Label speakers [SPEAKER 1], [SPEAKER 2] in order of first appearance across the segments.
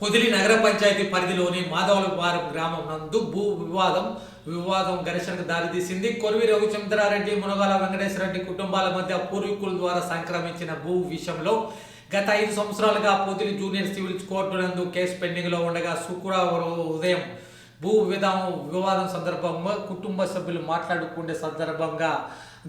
[SPEAKER 1] Podili నగర పంచాయతీ పరిధిలోని మాధవలపారం గ్రామం నందు భూ వివాదం వివాదం ఘర్షణకు దారితీసింది కొరివి రఘుచంద్రారెడ్డి మునగాల వెంకటేశ్వరరెడ్డి కుటుంబాల మధ్య పూర్వీకుల ద్వారా సంక్రమించిన భూ విషయంలో గత ఐదు సంవత్సరాలుగా పొదిలి జూనియర్ సివిల్ కోర్టు నందు కేసు పెండింగ్లో ఉండగా శుక్రవారం ఉదయం భూ విధానం వివాదం సందర్భంగా కుటుంబ సభ్యులు మాట్లాడుకునే సందర్భంగా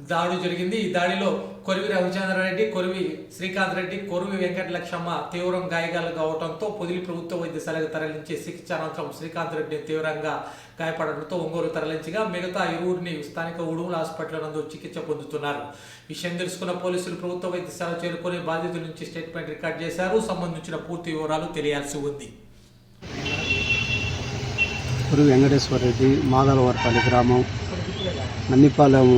[SPEAKER 1] దాడి జరిగింది. ఈ దాడిలో కొరివి రవిచంద్రారెడ్డి కొరివి శ్రీకాంత్ రెడ్డి కొరివి వెంకటలక్ష్మ తీవ్రం గాయగాలు కావడంతో పొదిలి ప్రభుత్వ వైద్యశాలకు తరలించి చికిత్స అనంతరం శ్రీకాంత్ రెడ్డి తీవ్రంగా గాయపడడంతో ఒంగోలు తరలించగా మిగతా ఇరువురిని స్థానిక ఉడుముల హాస్పిటల్ నందు చికిత్స పొందుతున్నారు. విషయం తెలుసుకున్న పోలీసులు ప్రభుత్వ వైద్యశాల చేరుకొని బాధితుల నుంచి స్టేట్మెంట్ రికార్డ్ చేశారు. సంబంధించిన పూర్తి వివరాలు తెలియాల్సి ఉంది.
[SPEAKER 2] గురు వెంకటేశ్వర రెడ్డి మాదలవరపల్లి గ్రామం. నన్నిపాలెం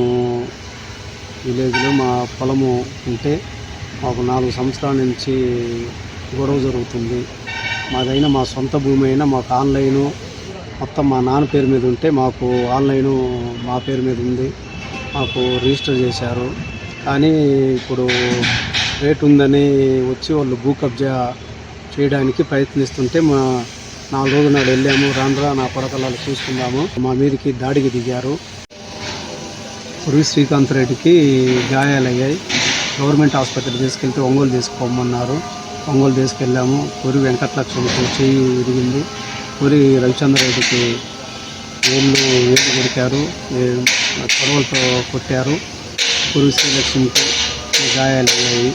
[SPEAKER 2] విలేజ్లో మా పొలము ఉంటే మాకు నాలుగు సంవత్సరాల నుంచి గొడవ జరుగుతుంది. మాదైనా మా సొంత భూమి అయినా మాకు ఆన్లైను. మొత్తం మా నాన్న పేరు మీద ఉంటే మాకు ఆన్లైను మా పేరు మీద ఉంది. మాకు రిజిస్టర్ చేశారు. కానీ ఇప్పుడు రేట్ ఉందని వచ్చి వాళ్ళు భూ కబ్జా చేయడానికి ప్రయత్నిస్తుంటే మా నాలుగు రోజుల నాడు వెళ్ళాము. రాను నా పడకలాలు చూసుకున్నాము మా మీదకి దాడికి దిగారు. పురి శ్రీకాంత్ రెడ్డికి గాయాలయ్యాయి. గవర్నమెంట్ హాస్పిటల్ తీసుకెళ్తే ఒంగోలు తీసుకుపోమన్నారు. ఒంగోలు తీసుకెళ్ళాము. పురి వెంకటలక్ష్మికి చెయ్యి విరిగింది. పురి రవిచంద్ర రెడ్డికి ఏళ్ళు ఏళ్ళు కొడికారు ఏ- చొరవలతో కొట్టారు. పురి శ్రీలక్ష్మికి గాయాలయ్యాయి.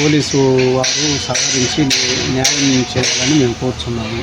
[SPEAKER 2] పోలీసు వారు సహకరించి న్యాయం చేయాలని మేము కోరుతున్నాము